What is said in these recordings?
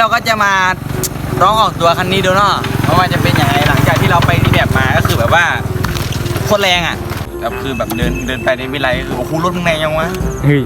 เราก็จะมาร้องออกตัวคันนี้ดูเนาะเพราะว่าจะเป็นยังไงหลังจากที่เราไปที่แบบมาก็คือแบบว่าโคตรแรงอะแบบคือแบบเดินเดินไปในวิไลคือโอ้โหรถมึงแรงยังวะเฮ้ย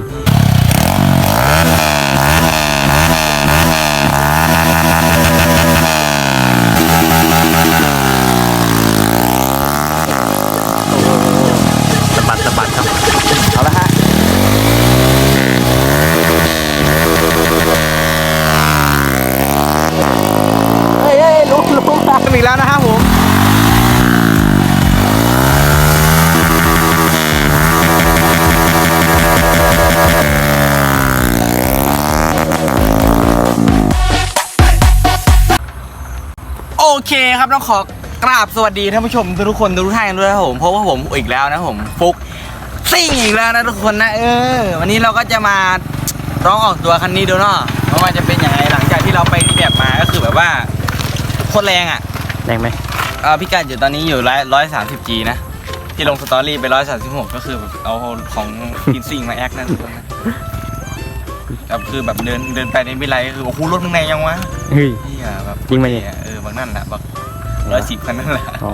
เคครับต้องขอกราบสวัสดีท่านผู้ชมทุกๆคนทุกท่านด้วยนะครับผมเพราะว่าผมอีกแล้วนะผมฟุกซิ่งอีกแล้วนะทุกคนนะเออ วันนี้เราก็จะมาร้องออกตัวคันนี้ดูเนาะเพราะว่าจะเป็นยังไงหลังจากที่เราไปที่แบบมาก็คือแบบว่าโคตรแรงอะแรงไหมเออพิกัดอยู่ตอนนี้อยู่ร้อยร้อยสามสิบจีนะที่ลงสตอรี่ไปร้อยสามสิบหกก็คือแบบเอาของพินซิ่งมาแอคนั่นทุกคนนะแบบคือแบบเดินเดินไปในวิไลก็คือโอ้โหรถมึงแรงยังวะเฮ้ย เหียแบบจริงปะเนี่ย เออ บางนั่นแหละแบบร้อยสิบคันนั่นแหละอ๋อ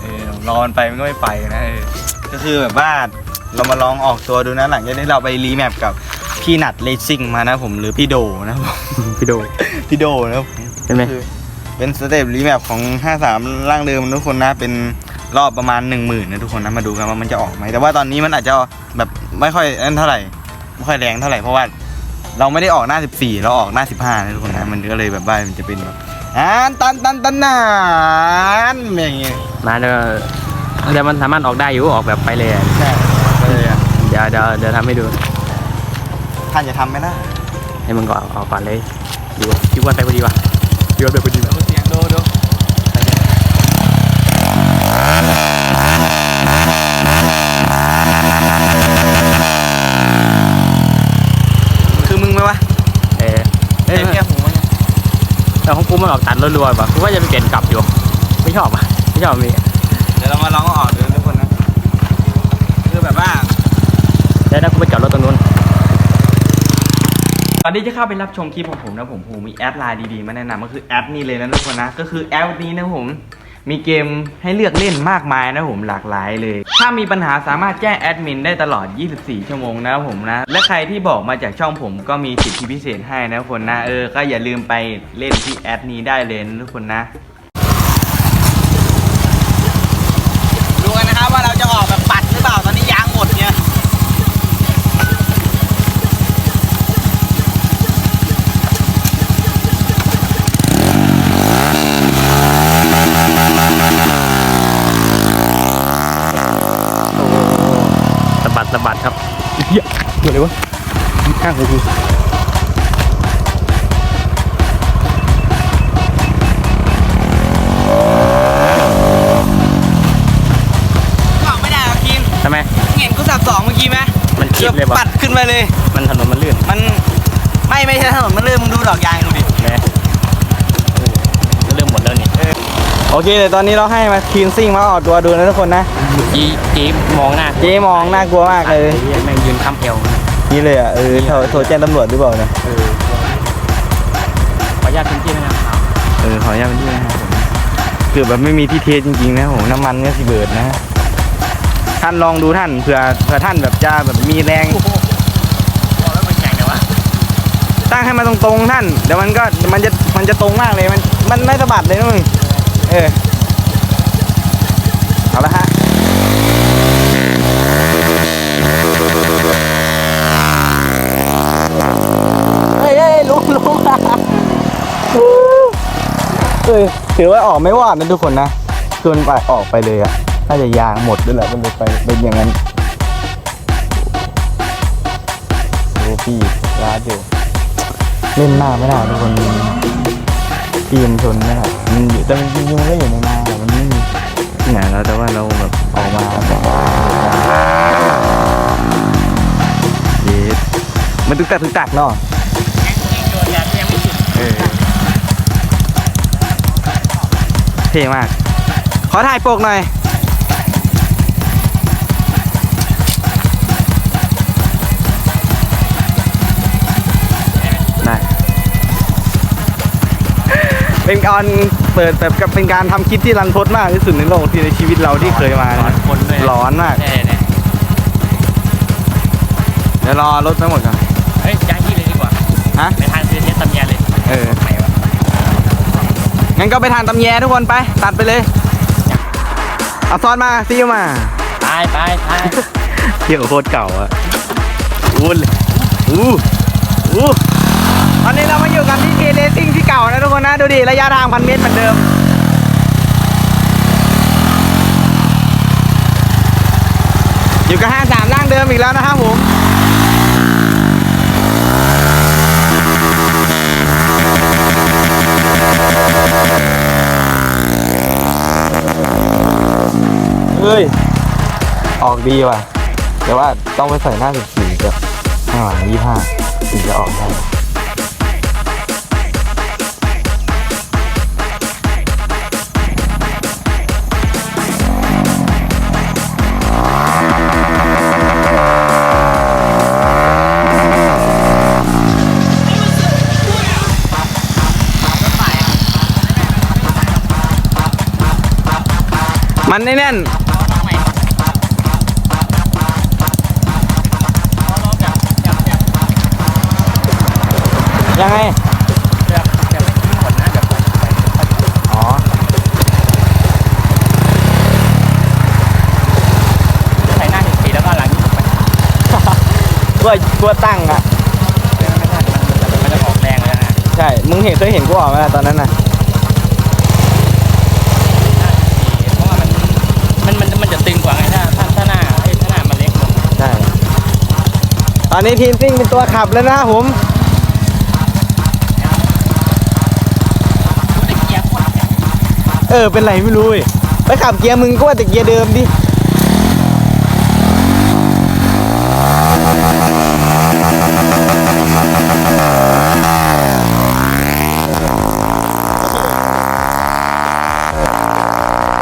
เออรอมันไปมันก็ไม่ไปนะเออก็คือแบบว่าเรามาลองออกตัวดูนะหลังจากที่เราไปรีแมปกับพี่นัดเลซิ่งมานะผมหรือพี่โดนะครับผมพี่โดพี่โดนะครับผมเห็นไหมคือเป็นสเต็ปรีแมปของ 53 ร่างเดิมทุกคนนะเป็นรอบประมาณ 1 0,000นะทุกคนนะมาดูกันว่ามันจะออกไหมแต่ว่าตอนนี้มันอาจจะแบบไม่ค่อยนั่นเท่าไหร่ไม่ค่อยแรงเท่าไหร่เพราะว่าเราไม่ได้ออกหน้า 14 เราออกหน้า 15นะทุกคนนะมันก็เลยแบบว่ามันจะเป็นแบบ อันตันตันตันนานอย่างเงี้ยมาเดี๋ยวเดี๋ยวมันสามารถออกได้อยู่ออกแบบไปเลยอะใช่เลยอะเดี๋ยวเดี๋ยวเดี๋ยวทำให้ดู ท่านจะทำไหมนะให้มึงก่อนออกก่อนเลยดูคิดว่าไปพอดีวะคิดว่าไปพอดีวะ ดูเสียงดูดูคือมึงไหมวะ เออ เอ้ยแค่หูมัน แต่ของกูมันออกตัด รัวๆป่ะกูว่าจะไปเปลี่ยนกลับอยู่ ไม่ชอบอะไม่ชอบมีเดี๋ยวเรามาลองออกดูทุกคนนะ คือแบบว่าแล้วถ้ากูไปจอดรถตรงนู้นตอนที่จะเข้าไปรับชมคลิปของผมนะผมผมมีแอดไลน์ดีๆ มาแนะนำก็คือแอปนี้เลยนะทุกคนนะ ก็คือแอปนี้นะผม มีเกมให้เลือกเล่นมากมายนะผมหลากหลายเลย ถ้ามีปัญหาสามารถแจ้งแอดมินได้ตลอด 24 ชั่วโมงนะผมนะ และใครที่บอกมาจากช่องผมก็มีสิทธิพิเศษให้นะคนนะ เออ ก็อย่าลืมไปเล่นที่แอดนี้ได้เลยนะทุกคนนะ ดูกันนะครับว่าเราจะออกแบบปัดหรือเปล่าตอนนี้ยางหมดเนี่ย โอ้สะบัดสะบัดครับเฮีย เกิดอะไรวะข้างของกูออกไม่ได้หรอกคิมทำไม เห็นกูสับสองเมื่อกี้ไหมมันคิดเลยปะปัดขึ้นไปเลย มันถนนมันลื่นมันไม่ไม่ใช่ถนนมันเริ่มมึงดูดอกยางดูดิ แหมเออมันเริ่มหมดแล้วนี่โอเคเดี๋ยวตอนนี้เราให้มาคีนซิ่งมาออกตัวดูนะทุกคนนะจีจีมองหน้าเจ๊มองน่ากลัวมากเลย ไอ้เหี้ยแม่งยืนค้ำเอว นี่เลยอะเออโทรโทรแจ้งตำรวจหรือเปล่านะเออขออนุญาตพื้นที่นะครับเออขออนุญาตเป็นที่นะครับผมเกือบแบบไม่มีที่เทสจริงๆนะโหน้ำมันก็สิเบิดนะท่านลองดูท่านเผื่อเผื่อท่านแบบจะแบบมีแรงบอกแล้วมันแข็งแต่ว่าตั้งให้มันตรงๆท่านเดี๋ยวมันก็มันจะมันจะตรงมากเลยมันมันไม่สะบัดเลยนะมึงเออเอาละฮะ ถือว่าออกไม่วาดนะทุกคนนะคือมันไปออกไปเลยอะน่าจะยางหมดด้วยแหละมันเลยไปเป็นอย่างนั้นโอ้พี่ร้านอยู่ เล่นมากไม่ได้ทุกคนทีมชนไม่ได้มันอยู่แต่มันจริงๆมันก็อยู่ในนาแต่มันไม่มีที่ไหนแล้วแต่ว่าเราแบบออกมาแบบเย็ดมันตึกตักตึกตักเนาะเออ เท่มาก ขอถ่ายปกหน่อย ได้ เป็นการเปิดแบบกับเป็นการทำคลิปที่รันทดมากที่สุดในโลกที่ในชีวิตเราที่เคยมาร้อนคนด้วยร้อนมากแน่เนี่ยเดี๋ยวรอรถทั้งหมดก่อน เฮ้ยย้ายที่เลยดีกว่า ฮะ ไปทางซื้อเทสตำเนียเลยเออ ไหนวะ งั้นก็ไปทานตำแยทุกคนไป ตัดไปเลยเอาซอนมาซีอิ๊วมาไปไปไปเที่ยวโคตรเก่าอะอู้เลยอู้อู้ตอนนี้เรามาอยู่กันที่เคเลซิ่งที่เก่านะทุกคนนะดูดิระยะทางพันเมตรเหมือนเดิมอยู่กับห้าสามร่างเดิมอีกแล้วนะครับผม เฮ้ย ออกดีว่ะ แต่ว่าต้องไปใส่หน้าสิบสี่กับข้างหลังยี่ห้าถึงจะออกได้ มันแน่นๆยังไงอ๋อใส่หน้าถึงปีแล้วก็หลังยี่สิบไปกลัวกลัวตั้งอะ ไม่ทันมันมันจะออกแรงเลยนะ ใช่ มึงเห็นเคยเห็นกูออกไหมล่ะตอนนั้นน่ะ เพราะว่ามันมันมันมันจะตึงกว่าไงถ้าถ้าถ้าหน้าเอ้ยถ้าหน้ามันเล็กลง ใช่ ตอนนี้ทีมซิ่งเป็นตัวขับแล้วนะผมเออ เป็นไรไม่รู้เว้ยไปขับเกียร์มึงก็ว่าแต่เกียร์เดิมดิ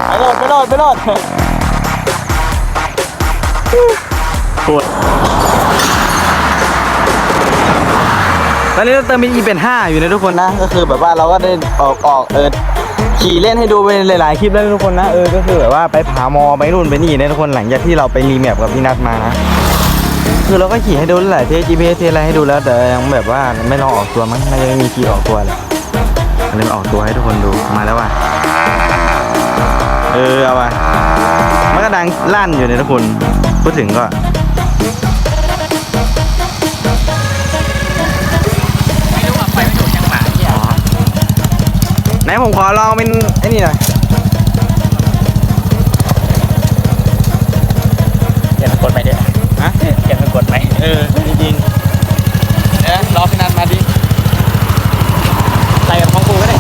ไปโหลดไปโหลดไปโหลดปวด ตอนนี้เราเติมเป็น e เป็น5อยู่นะทุกคนนะ ก็คือแบบว่าเราก็ได้ออกออกเออขี่เล่นให้ดูไปหลายๆคลิปแล้วทุกคนนะเออก็คือแบบว่าไปผามอไปนู่นไปนี่นะทุกคนหลังจากที่เราไปรีแมปกับพี่นัทมานะคือเราก็ขี่ให้ดูหลายเทส GPS เทสอะไรให้ดูแล้วแต่ยังแบบว่าไม่ลองออกตัวมั้งน่าจะไม่มีขี่ออกตัวเลยเลยมออกตัวให้ทุกคนดูมาแล้วว่ะเออเอาว่ะมันก็ดังลั่นอยู่ในทุกคนพูดถึงก็ นผมขอลองเป็นไอ้นี่หน่อยเกียร์มันกดไปด้วยฮะเกียร์มันกดไปเออจริงๆเอ๊ะรอพี่นัทมาดิใส่กับของกูก็ได้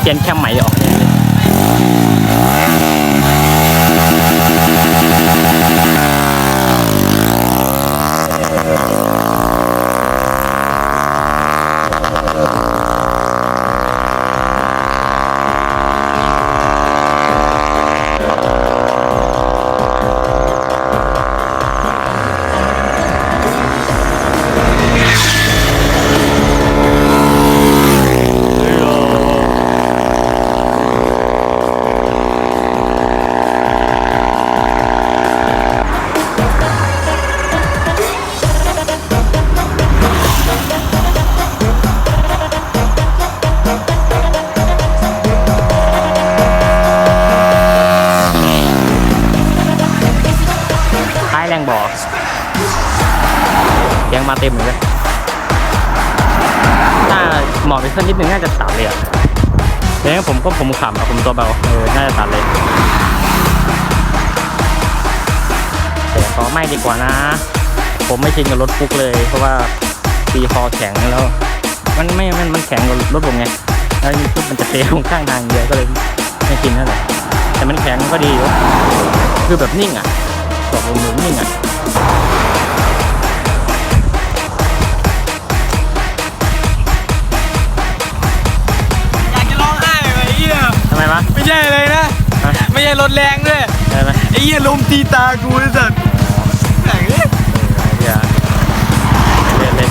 เปลี่ยนแคมใหม่ออก บอกยังมาเต็มเลยถ้าหมอบไปขึ้นนิดนึงน่าจะตัดเลยอะเดี๋ยวผมก็ผมขำอะผมตัวเบาเออน่าจะตัดเลยแต่ขอไม่ดีกว่านะ ผมไม่ชินกับรถฟุกเลย เพราะว่าตีคอแข็งแล้ว มันไม่ มันมันแข็งกว่ารถผมไงแล้วนี่ปุ๊บมันจะเตะลงข้างทางเดียก็เลยไม่ชินเท่าไหร่แต่มันแข็งก็ดีอยู่คือแบบนิ่งอะ ตกลงหลุนึ่งอะอยากจะร้องไห้ไปเหี้ยทำไมวะไม่ใช่เลยนะ ไม่ใช่รถแรงด้วยใช่ไหมไอ้เหี้ยลมตีตากูไอ้สัสแม่งเนี่ยวเดี๋ยเลย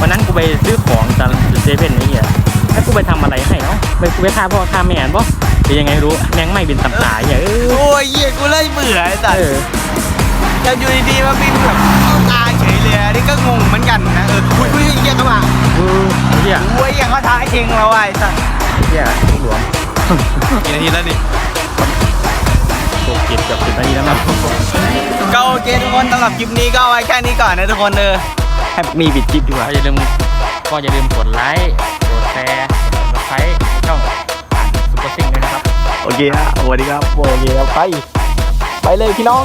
วันนั้นกูไปซื้อของตามเซเว่นนี่เหี้ยแล้วกูไปทำอะไรให้เนาะ ไปกูไปฆ่าพ่อฆ่าแม่นปะหรือยังไงไม่รู้แมงไหม่บินตำตาเหี้ยเออโอ้ยเหี้ยกูเลยเบื่อไอ้สัสเออจะอยู่ดีๆมาบินแบบเข้าตาเฉยเลยอันนี่ก็งงเหมือนกันนะเออคุยคุยเหี้ยเข้ามาเออไอ้เหี้ยโอ้ยเหี้ยเขาท้าเองเราไอ้สัสเหี้ยหลวมกี่นาทีแล้วดิโกเก็บเกือบสิบนาทีแล้วนะก็โอเคทุกคนสำหรับคลิปนี้ก็เอาไว้แค่นี้ก่อนนะทุกคนเออให้มีปิดคลิปดีกว่า ก็อย่าลืมก็อย่าลืมกดไลค์กดแชร์กดซับสไครต์ ช่องซุปเปอร์ซิงด้วยนะครับ โอเคฮะสวัสดีครับ โอเคครับไป ไปเลยพี่น้อง